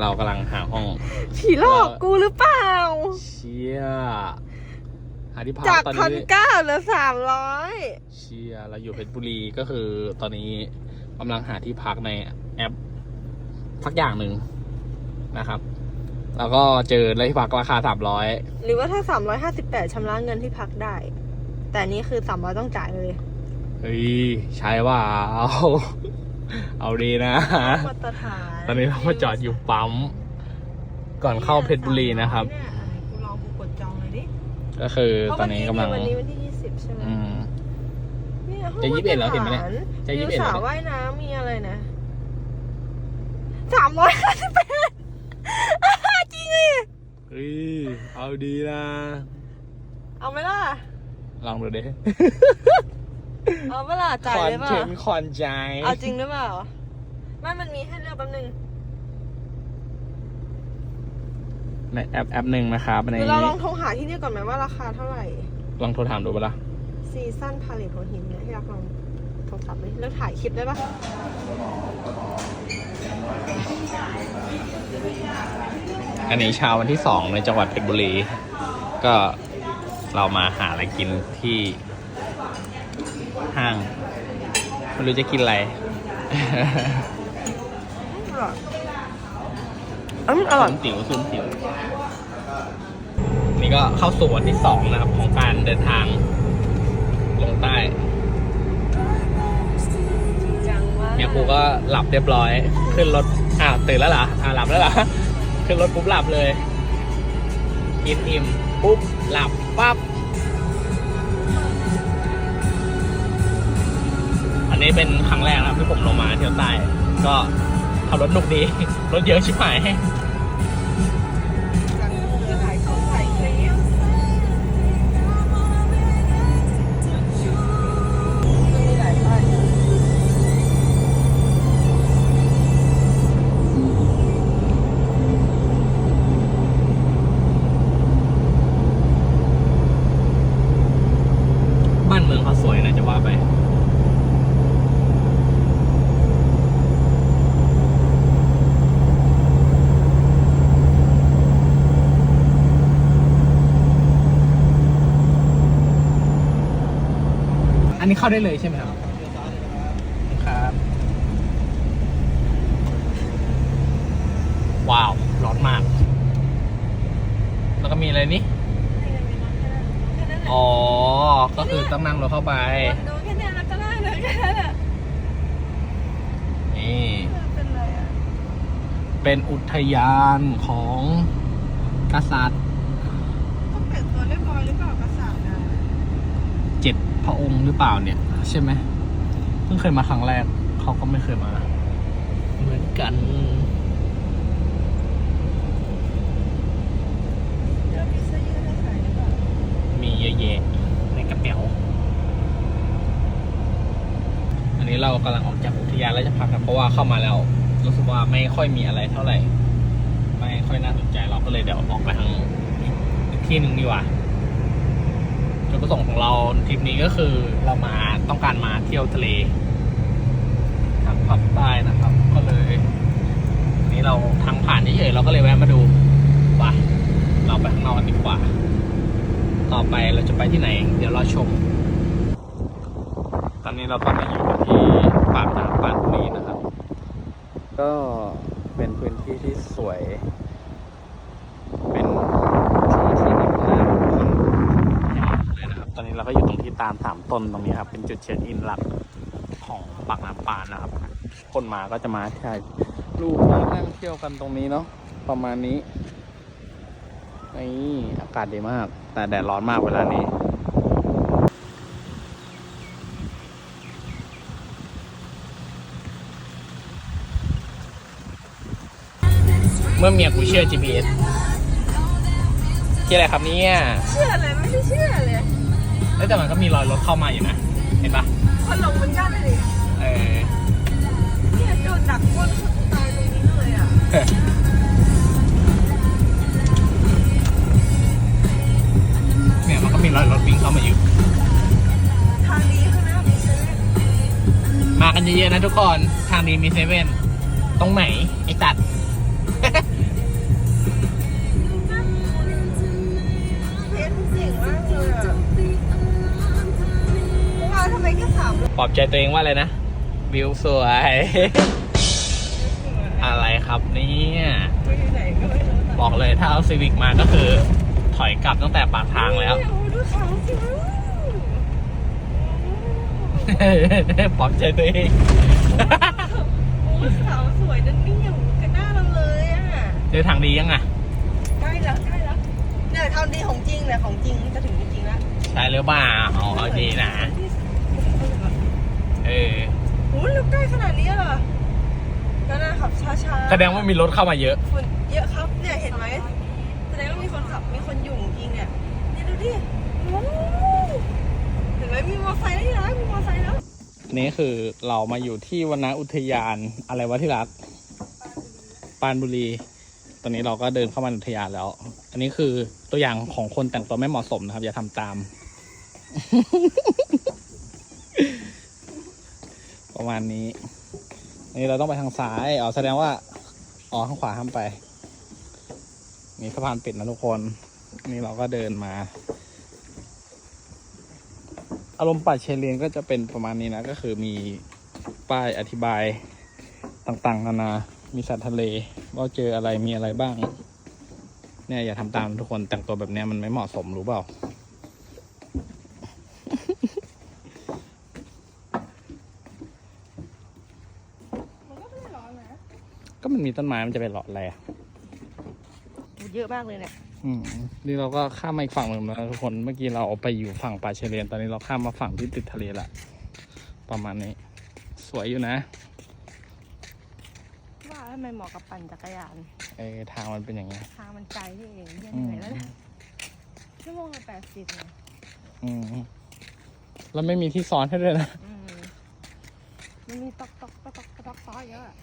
เรากำลังหาห้อง ผีหลอกกูหรือเปล่า เชี่ยหาที่พักจากตอนพันนี้เก้าเหลือสามร้อยเชียเราอยู่เพชรบุรีก็คือตอนนี้กำลังหาที่พักในแอปพักอย่างหนึ่งนะครับ แล้วก็เจอเลยที่พักราคาสามร้อยหรือว่าถ้าสามร้อยห้าสิบแปดชำระเงินที่พักได้ แต่อันนี้คือสามร้อยต้องจ่ายเลย เฮ้ยใช่ว่าเอา เอาดีนะ มาตรฐานตอนนี้เรามาจอดอยู่ปั๊ม ก่อนเข้าเพชรบุรีนะครับ เนี่ยกูลองกูกดจองเลยดิก็คือเพราะตอนนี้กำลังวันนี้วันที่ยี่สิบใช่ไหมอืม เนี่ยห้องจะ21แล้วเห็นไหมเนี่ยมาตรฐาจะมี21สระแล้วเนี่ยว่ายน้ำมีอะไรนะสามร้อยห้าสิบแปดจริงเลยเฮ้ยเอาดีนะ เอาไหมล่ะ ลองดูดิ เอาไหมล่ะจ่ายคอนเลยเปเทล่านต์คอนใจเอาจริงหรือเปล่าไม่มันมีให้เลือกแป๊บนึงในแอปแอปหนึ่งนะครับในหรือเราลองโทรหาที่นี่ก่อนไหมว่าราคาเท่าไหร่ ลองโทรถามดูปะล่ะซีซั่นพาเลทหัวหินเนี่ยอยากลองโทรศัพท์ไหมแล้วถ่ายคลิปได้ปะอันนี้เช้าวันที่สองในจังหวัดเพชรบุรี ก็เรามาหาอะไรกินที่ ห้างไม่รู้จะกินอะไรอร่อยอืมอร่อยซุ้มติ๋วซุ้มติ๋วนี่ก็เข้าสู่วันที่สองนะครับ ของการเดินทาง ลงใต้จังมากเนี่ยครูก็หลับเรียบร้อย ขึ้นรถอ้าวตื่นแล้วเหรออ่าหลับแล้วเหรอขึ้นรถปุ๊บหลับเลยกินอิ่มปุ๊บหลับปั๊บ นี้เป็นครั้งแรกนะครับที่ผมลงมาเที่ยวใต้ ก็ขับรถหนุกดี รถเยอะชิบหายจะถ่ายของถ่ายคลิปมันมีหลายป้ายบ้านเมืองเขาสวยนะจะว่าไป อันนี้เข้าได้เลยใช่ไหมครับครับ ว้าว ร้อนมาก แล้วก็มีอะไรนี่ อ๋อ ก็คือต้องนั่งรถเข้าไป ดูแค่นี้แล้วก็ได้เลยแค่นั้นแหละนี่ เป็นไรอะเป็นอุทยานของกษัตริย์ต้องแต่งตัวเรียบร้อยหรือเปล่ากษัตริย์นะเจ็ด พระองค์หรือเปล่าเนี่ย ใช่ไหมเพิ่งเคยมาครั้งแรก เขาก็ไม่เคยมา เหมือนกันเลือกพิซซ่ายืดให้ใส่หรือเปล่ามีเยอะแยะในกระเป๋าอันนี้เรากำลังออกจากอุทยานราชพักษ์ครับเพราะว่าเข้ามาแล้วรู้สึกว่าไม่ค่อยมีอะไรเท่าไหร่ ไม่ค่อยน่าสนใจเราก็เลยเดี๋ยวออกไปทางอีกที่หนึ่งดีกว่า จุดประสงค์ของเราทริปนี้ก็คือเรามาต้องการมาเที่ยวทะเลทางภาคใต้นะครับ ก็เลยนี้เราทางผ่านเฉยๆเราก็เลยแวะมาดูว่าเราไปข้างนอกกันดีกว่า ต่อไปเราจะไปที่ไหน เดี๋ยวรอชม ตอนนี้เราก็มาอยู่ที่ปากน้ำปานบุรีนะครับ ก็เป็นพื้นที่ที่สวย เป็นที่ที่แบบน่าคนเยอะเลยนะครับ ตอนนี้เราก็อยู่ตรงที่ตาลสามต้นตรงนี้ครับ เป็นจุดเช็คอินหลักของปากน้ำปานนะครับ คนมาก็จะมาถ่ายรูปมานั่งเที่ยวกันตรงนี้เนาะประมาณนี้นี่อากาศดีมาก แต่แดดร้อนมากเวลานี้เมื่อเมียกูเชื่อ GPS ที่อะไรครับเนี่ย เชื่อเลยไม่ได้เชื่อเลย อ้ยแต่มันก็มีรอยรถเข้ามาอยู่นะ เห็นปะคนหลงเหมือนกันเลยเออเนี่ยโดนดักก้นคนตายตรงนี้เลยอะเนี่ยมันก็มีรอยรถวิ่งเข้ามาอยู่ ทางนี้ข้างหน้ามีเซเว่นมากันเยอะๆนะทุกคน ทางนี้มีเซเว่น ตรงไหนไอ้ตัด ปลอบใจตัวเองว่าอะไรนะ วิวสวย อะไรครับเนี่ยไปที่ไหนก็ไม่รู้บอกเลยถ้าเอาซีวิกมาก็คือ ถอยกลับตั้งแต่ปากทางแล้วโอ้ดูเขาสิวปลอบใจตัวเองโอ้สาวสวยนั่นนี่อยู่กันหน้าเราเลยอะเจอทางดียังอะใกล้แล้วใกล้แล้วเนี่ยทำดีของจริงเนี่ยของจริงจะถึงจริงๆแล้วใช่หรือเปล่าเอาเอาดีนะ เออโอ้ยแล้วใกล้ขนาดนี้เหรอก็น่าขับช้าๆแสดงว่ามีรถเข้ามาเยอะ ฝุ่นเยอะครับเนี่ยเห็นไหมแสดงว่ามีคนขับมีคนอยู่จริงเนี่ยเนี่ยดูดิโอ้เห็นไหมมีมอเตอร์ไซค์แล้วที่ร้านมีมอเตอร์ไซค์แล้วอันนี้คือเรามาอยู่ที่วนนอุทยานอะไรวะที่รักปรานบุรี ตอนนี้เราก็เดินเข้ามาในอุทยานแล้ว อันนี้คือตัวอย่างของคนแต่งตัวไม่เหมาะสมนะครับ อย่าทำตาม ประมาณนี้ นี่เราต้องไปทางซ้ายอ๋อแสดงว่าอ๋อข้างขวาห้ามไป มีสะพานปิดนะทุกคน นี่เราก็เดินมา อารมณ์ป่าเชเลนก็จะเป็นประมาณนี้นะ ก็คือมีป้ายอธิบายต่างๆ นานา มีสัตว์ทะเล ว่าเจออะไรมีอะไรบ้าง เนี่ยอย่าทำตามทุกคนแต่งตัวแบบนี้มันไม่เหมาะสมรู้เปล่า มันก็ไม่ได้ร้อนนะ ก็มันมีต้นไม้มันจะไปหลอดอะไรอะเยอะมากเลยเนี่ยอืมนี่เราก็ข้ามมาอีกฝั่งหนึ่งแล้วทุกคนเมื่อกี้เราไปอยู่ฝั่งป่าเชเลนตอนนี้เราข้ามมาฝั่งที่ติดทะเลละประมาณนี้ สวยอยู่นะว่าทำไมเหมาะกับปั่นจักรยาน เออทางมันเป็นอย่างเงี้ยทางมันไกลนี่เองเยี่ยเหนื่อยแล้วเนี่ยชั่วโมงละแปดสิบเนี่ยอืมแล้วไม่มีที่ซ้อนให้ด้วยนะ อืมมันมีตอกตอกตอกตอกตอกซ้อยเยอะอะ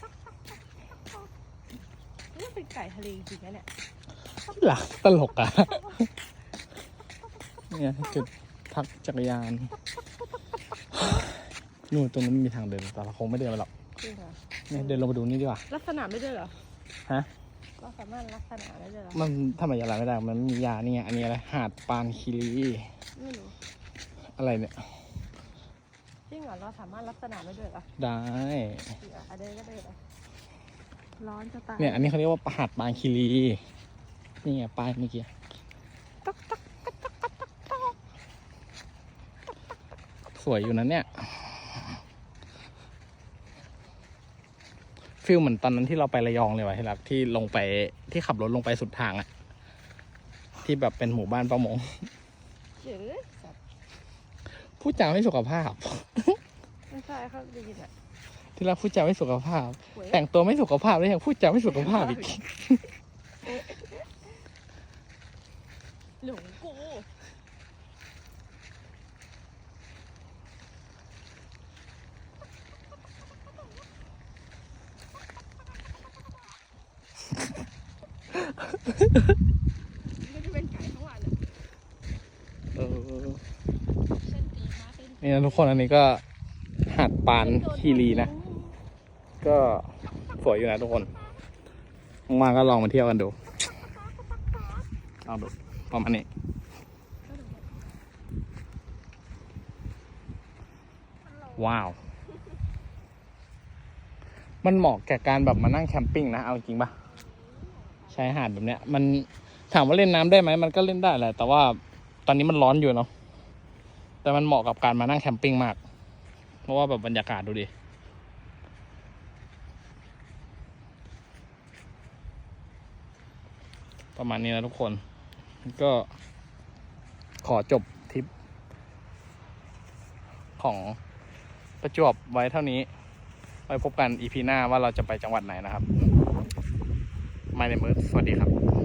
ตอกตอกตอกตอกตอกนี่ เป็นไก่ทะเลจริงๆนะเนี่ยหลักตลกอะ เนี่ยจุดพักจักรยาน นู่นตรงนั้นมีทางเดินแต่เราคงไม่เดินไปหรอกจริงเหรอเนี่ยเดินลงไปดูนี่ดีกว่า ลักษณะไม่ด้วยเหรอฮะ เราสามารถลักษณะได้ด้วยเหรอมันทำไมยาลาไม่ได้ มันมียานี่ไงอันนี้อะไร หาดปานคิรี ไม่รู้อะไรเนี่ย จริงเหรอเราสามารถลักษณะไม่ด้วยเหรอได้เดี๋ยวอะเดินก็เดินอะ ร้อนจะตายเนี่ย อันนี้เขาเรียกว่าหาดปานคิรีนี่ไงป้ายเมื่อกี้สวยอยู่นะเนี่ยฟิลเหมือนตอนนั้นที่เราไประยองเลยว่ะที่รักที่ลงไปที่ขับรถลงไปสุดทางอะที่แบบเป็นหมู่บ้านประมงเจ๋อสัตว์พูดจาไม่สุขภาพ ไม่ใช่เขาได้ยินอะ ที่รักพูดจาไม่สุขภาพหวยแต่งตัวไม่สุขภาพแล้วยังพูดจาไม่สุขภาพอีกหลงกูไม่ได้เป็นไก่ทั้งวันอะเออเส้นตีมาเป็นนี่นะทุกคนอันนี้ก็หาดปานคีรีนะ ก็สวยอยู่นะทุกคนมาก็ลองมาเที่ยวกันดูลองดูประมาณนี้ว้าว มันเหมาะแก่การแบบมานั่งแคมปิ้งนะ เอาจริงปะชายหาดแบบเนี้ย มันถามว่าเล่นน้ำได้ไหม มันก็เล่นได้แหละ แต่ว่าตอนนี้มันร้อนอยู่เนาะ แต่มันเหมาะกับการมานั่งแคมปิ้งมาก เพราะว่าแบบบรรยากาศดูดิ ประมาณนี้นะทุกคน ก็ขอจบทริป ของประจวบไว้เท่านี้ไว้พบกันอีพีหน้าว่าเราจะไปจังหวัดไหนนะครับไม่ในมือสวัสดีครับ